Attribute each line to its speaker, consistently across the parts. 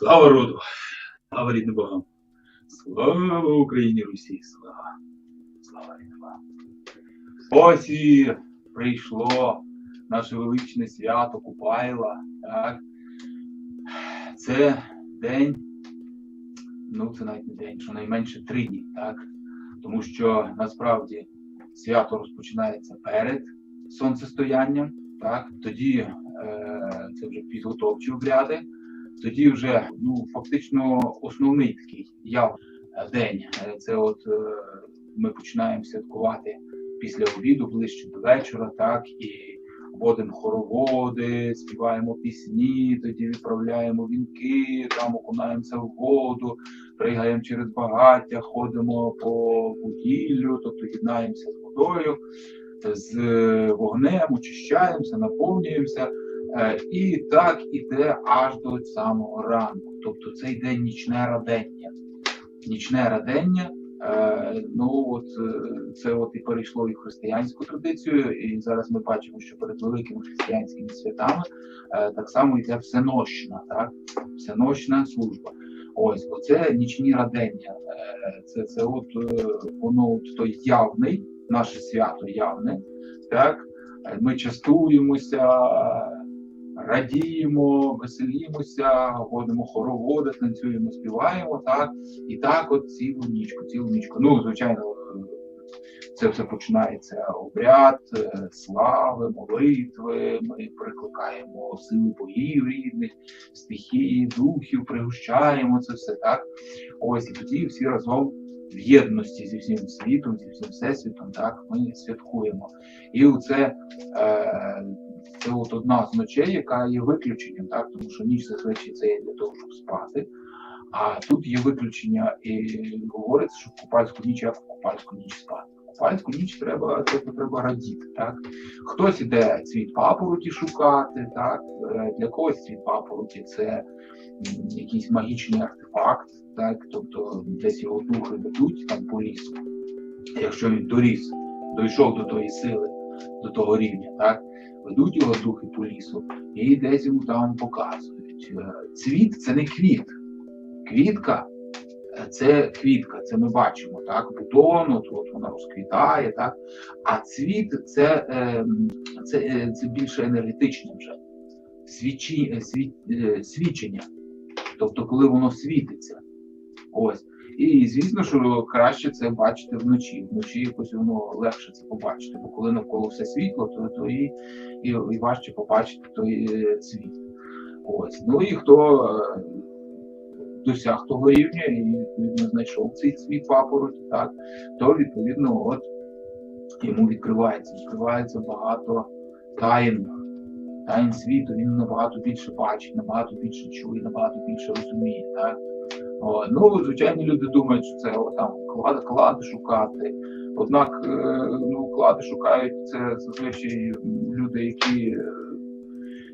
Speaker 1: Слава роду! Слава рідним Богам! Слава Україні Русі! Слава! Слава рідним Богам! Ось і прийшло наше величне свято Купайла. Так? Це день, ну це навіть не день, щонайменше три дні, так? Тому що насправді свято розпочинається перед сонцестоянням, так? тоді е, це вже підготовчі обряди. Тоді вже ну фактично основний такий яв день. Це от е, ми починаємо святкувати після обіду, ближче до вечора, так і водимо хороводи, співаємо пісні, тоді відправляємо вінки, там окунаємося в воду, пригаємо через багаття, ходимо по вугіллю, тобто єднаємося з водою, з вогнем, очищаємося, наповнюємося. Е, І так іде аж до самого ранку. Тобто цей день нічне радення. Нічне радення, е, ну от е, це от і перейшло і в християнську традицію, і зараз ми бачимо, що перед великими християнськими святами так само йде всенощна, так? всенощна служба. Ось, оце нічні радення. Це, це от воно от той явний, наше свято явне. Так? Ми частуємося, радіємо, веселімося, ходимо хороводи, танцюємо, співаємо, так? І так от цілу нічку, цілу нічку. Ну, звичайно, це все починається обряд, е, слави, молитви. Ми прикликаємо сили богів рідних, стихії, духів, пригощаємо це все так. Ось і тоді всі разом в єдності зі всім світом, зі всім всесвітом, так ми святкуємо. І це е, це от одна з ночей, яка є виключенням, так тому що ніч зазвичай це є для того, щоб спати. А тут є виключення, і говориться, що в купальську ніч як в купальську ніч спати. В Купальську ніч треба тобто треба радіти. Так хтось іде цвіт папороті шукати, так Е, для когось цвіт папороті це якийсь магічний артефакт, так тобто десь його духи ведуть там по лісу. Якщо він доріс, дійшов до тої сили, до того рівня, так ведуть його духи по лісу і десь йому там показують. Е, Цвіт це не квіт. Квітка це квітка, це ми бачимо, так, бутон, от, от вона розквітає, так. А цвіт це, е, це, е, це більше енергетичне вже свічі, е, світ, е, свічення. Тобто, коли воно світиться. Ось. І звісно, що краще це бачити вночі. Вночі якось воно легше це побачити, бо коли навколо все світло, то, то і, і, і важче побачити той е, цвіт. Ось. Ну і хто е, досяг того рівня і відповідно знайшов цей цвіт папороті, так, то відповідно от йому відкривається. Відкривається багато таїн. Таїн світу, він набагато більше бачить, набагато більше чує, набагато більше розуміє. Так? О, ну, звичайно, люди думають, що це о, там клади, клади шукати. Однак, е, ну, клади шукають це зазвичай люди, які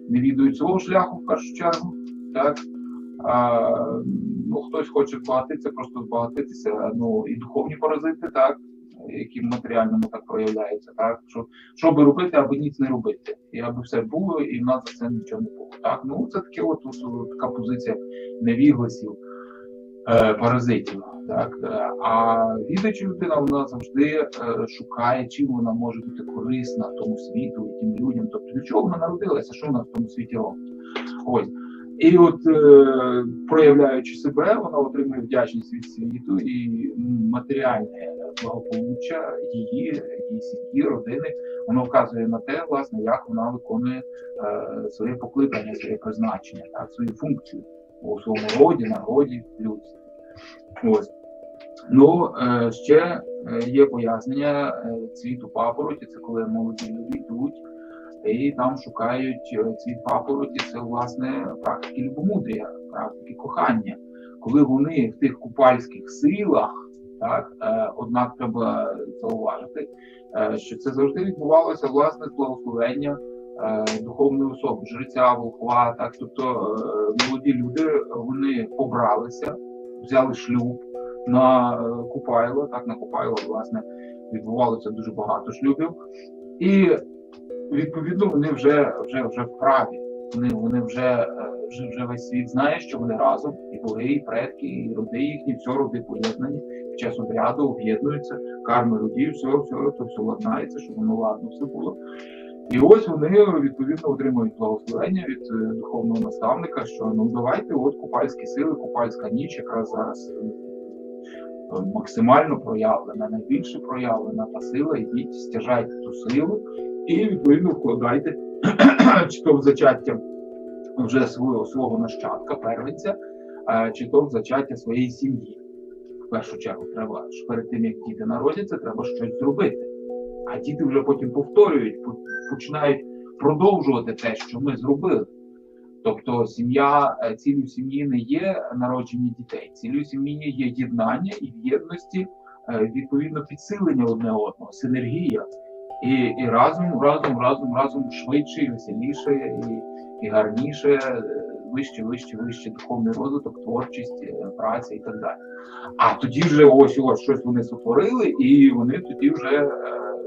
Speaker 1: не відають свого шляху в першу чергу. Так? Ну, хтось хоче збагатитися, просто збагатитися, ну і духовні паразити, так, які в матеріальному так проявляються, так, що, що би робити, аби ніц не робити, і аби все було, і в нас за це нічого не було. Так, ну це таке, от, от, така позиція невігласів, е, паразитів. Так, Е, а відаюча людина вона завжди е, шукає, чим вона може бути корисна тому світу і тим людям. Тобто для чого вона народилася, що вона в тому світі робить. Ось. І от е, проявляючи себе, вона отримує вдячність від світу і матеріальне благополуччя її, її сім'ї, родини. Воно вказує на те, власне, як вона виконує е, своє покликання, своє призначення, так, свою функцію у своєму роді, народі, людстві. Ось. Ну, е, ще є пояснення цвіту папороті, це коли молоді люди йдуть і там шукають е, цвіт папороті, це власне практики любомудрія, практики кохання. Коли вони в тих купальських силах, так, е, однак треба зауважити, е, що це завжди відбувалося власне благословення духовної особи, жреця, волхва, так, тобто молоді люди вони побралися, взяли шлюб на Купайло, так, на Купайло, власне, відбувалося дуже багато шлюбів. І відповідно вони вже вже вже вправі Вони, вони вже, е, вже, вже весь світ знає, що вони разом, і боги, і предки, і роди їхні, все роди поєднані під час обряду, об'єднуються, карми родів, все, все, то все ладнається, щоб воно ладно все було. І ось вони відповідно отримують благословення від е, духовного наставника, що ну давайте, от купальські сили, купальська ніч, якраз зараз е, максимально проявлена, найбільше проявлена та сила, йдіть, стяжайте ту силу і відповідно вкладайте чи то в зачаття вже свого свого нащадка, первенця, чи то в зачаття своєї сім'ї. В першу чергу треба перед тим, як діти народяться, треба щось зробити. А діти вже потім повторюють, починають продовжувати те, що ми зробили. Тобто сім'я, е, ціллю сім'ї не є народження дітей, ціллю сім'ї є єднання і в єдності е, відповідно підсилення одне одного, синергія. І, і разом, разом, разом, разом швидше, і веселіше, і, і гарніше, е, вище, вище, вище духовний розвиток, творчість, е, праця і так далі. А тоді вже ось ось щось вони сотворили, і вони тоді вже е,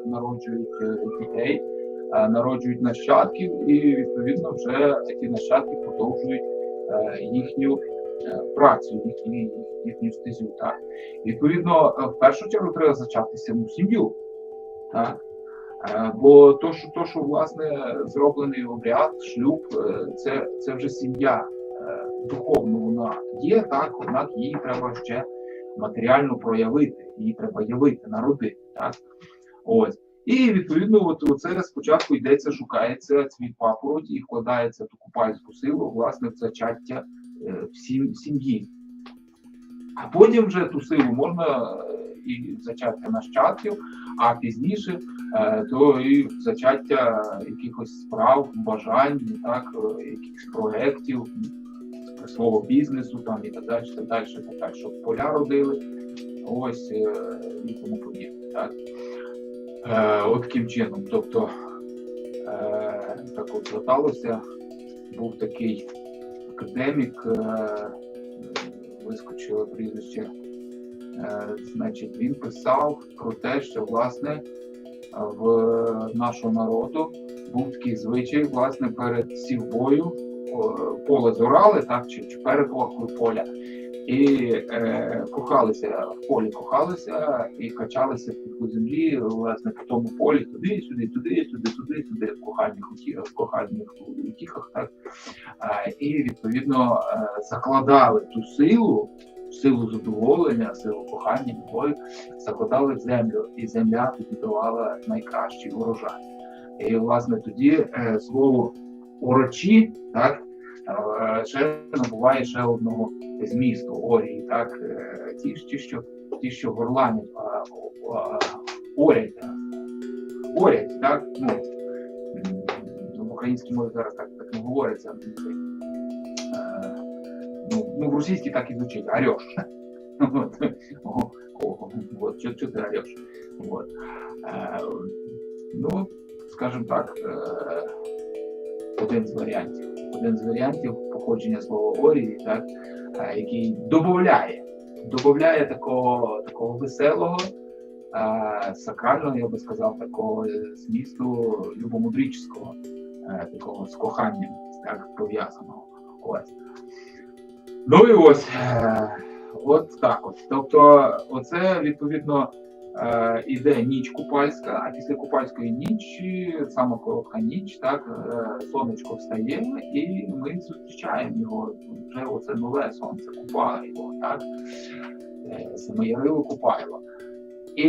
Speaker 1: народжують дітей, народжують нащадків, і відповідно вже ці нащадки продовжують їхню працю, їхню, їхню стезю. Так? Відповідно, в першу чергу треба зачатися ну, сім'ю. Так? Е, Бо то, що то, що власне зроблений обряд, шлюб, е, це, це вже сім'я е, духовно вона є, так, однак її треба ще матеріально проявити, її треба явити, народити. Так? Ось. І відповідно, от оце спочатку йдеться, шукається цвіт папороті і вкладається ту купальську силу, власне, в зачаття в сім'ї. А потім вже ту силу можна і зачаття нащадків, а пізніше е, то і зачаття якихось справ, бажань, так, е, якихось проєктів, свого бізнесу там і так далі, так далі, так далі, щоб поля родили, ось е, і тому подібне. Так. От таким чином. Тобто, так от зверталося, був такий академік, вискочило прізвище. Е, значить, він писав про те, що власне в нашого народу був такий звичай, власне, перед сівбою о, поле зорали, так, чи, чи перед оркою поля. І е, кохалися в полі, кохалися і качалися по землі, власне, по тому полі туди, сюди, туди, туди, туди, туди, в кохальних уті- в кохальних утіхах, так е, і відповідно е, закладали ту силу, силу задоволення, силу кохання, любові, закладали в землю, і земля тоді давала найкращий урожай. І власне тоді е, слово урочі, так е, ще набуває ще одного змісту орії, так е, ті, ті, що ті, що горланять, орять, орять, так ну в українській мові зараз так, так не говориться. Ну, ну, в російській так і звучить, ореш. От. О, о, от, що, що ти ореш? От. Е, ну, скажімо так, е, один з варіантів. Один з варіантів походження слова орії, так, е, який додає, додає такого, такого веселого, е, сакрального, я би сказав, такого змісту любомудрічного, такого з коханням так, пов'язаного. Ось. Ну і ось, е, от так от. Тобто, оце відповідно е, іде ніч купальська, а після купальської нічі, саме коротка ніч, так, е, сонечко встає, і ми зустрічаємо його. Вже оце нове сонце, Купайло, так? Е, Самоярило Купайло. І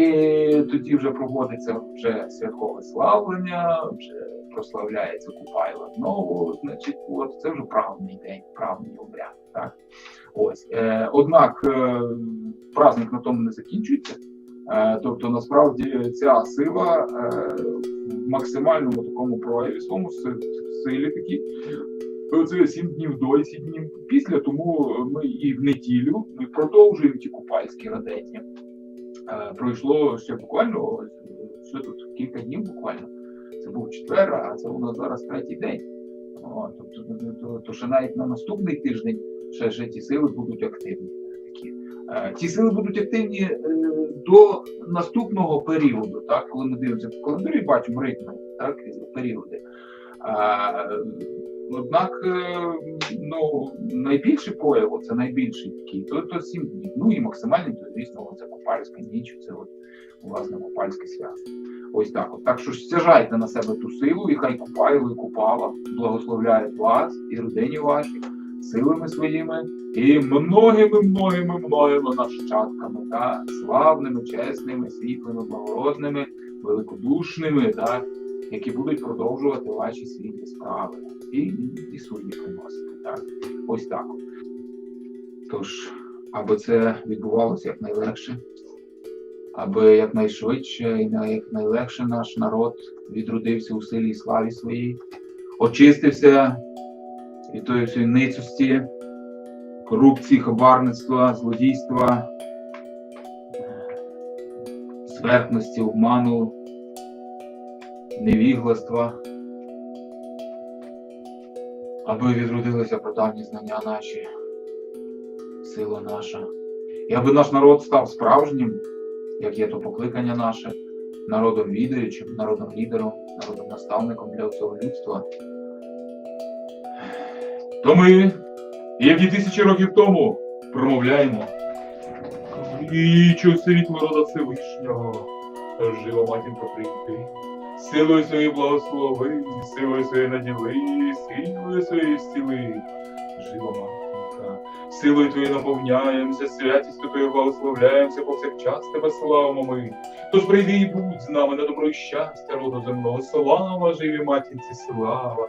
Speaker 1: тоді вже проводиться вже святкове славлення, вже прославляється Купайло знову, значить, от це вже правний день, правний обряд. Так? Ось. Е, однак е, праздник на тому не закінчується. Е, тобто, насправді, ця сила е, в максимальному такому прояві своєму силі такій. Це сім днів до і сім днів після, тому ми і в неділю ми продовжуємо ті купальські радення. Е, пройшло ще буквально що тут кілька днів буквально. Це був четвер, а це у нас зараз третій день. О, тобто, то, то, то ще навіть на наступний тиждень ще, ще ті сили будуть активні. Такі. Е, ті сили будуть активні е, до наступного періоду, так, коли ми дивимося в календарі, бачимо ритми, так, періоди. Е, Однак, ну, найбільший прояв, це найбільший такий, то, то сім днів. Ну і максимальний, то звісно, це Купальська ніч, це от власне Купальське свято. Ось так. От. Так що стяжайте на себе ту силу, і хай Купайло і Купала благословляють вас і родині вашій силами своїми і многими, многими, многими нащадками, та славними, чесними, світлими, благородними, великодушними, та, які будуть продовжувати ваші світлі справи і, і свої приносити. Так? Ось так. Тож, аби це відбувалося якнайлегше, аби якнайшвидше і якнайлегше наш народ відродився у силі і славі своїй, очистився від тої всієї ницості, корупції, хабарництва, злодійства, зверхності, обману, невігластва, аби відродилися прадавні знання наші, сила наша. І аби наш народ став справжнім, як є то покликання наше, народом відаючим, народом лідером, народом наставником для всього людства. То ми, як і тисячі років тому, промовляємо. Кличу світло рода Всевишнього, жива матінка прийти, силою своєї благослови, силою своєї наділи, силою своєї зціли, жива матінка, силою твоєю наповняємося, святістю твоєю благословляємося, повсякчас тебе славимо ми. Тож прийди і будь з нами на добро і щастя роду земного, слава живі матінці, слава.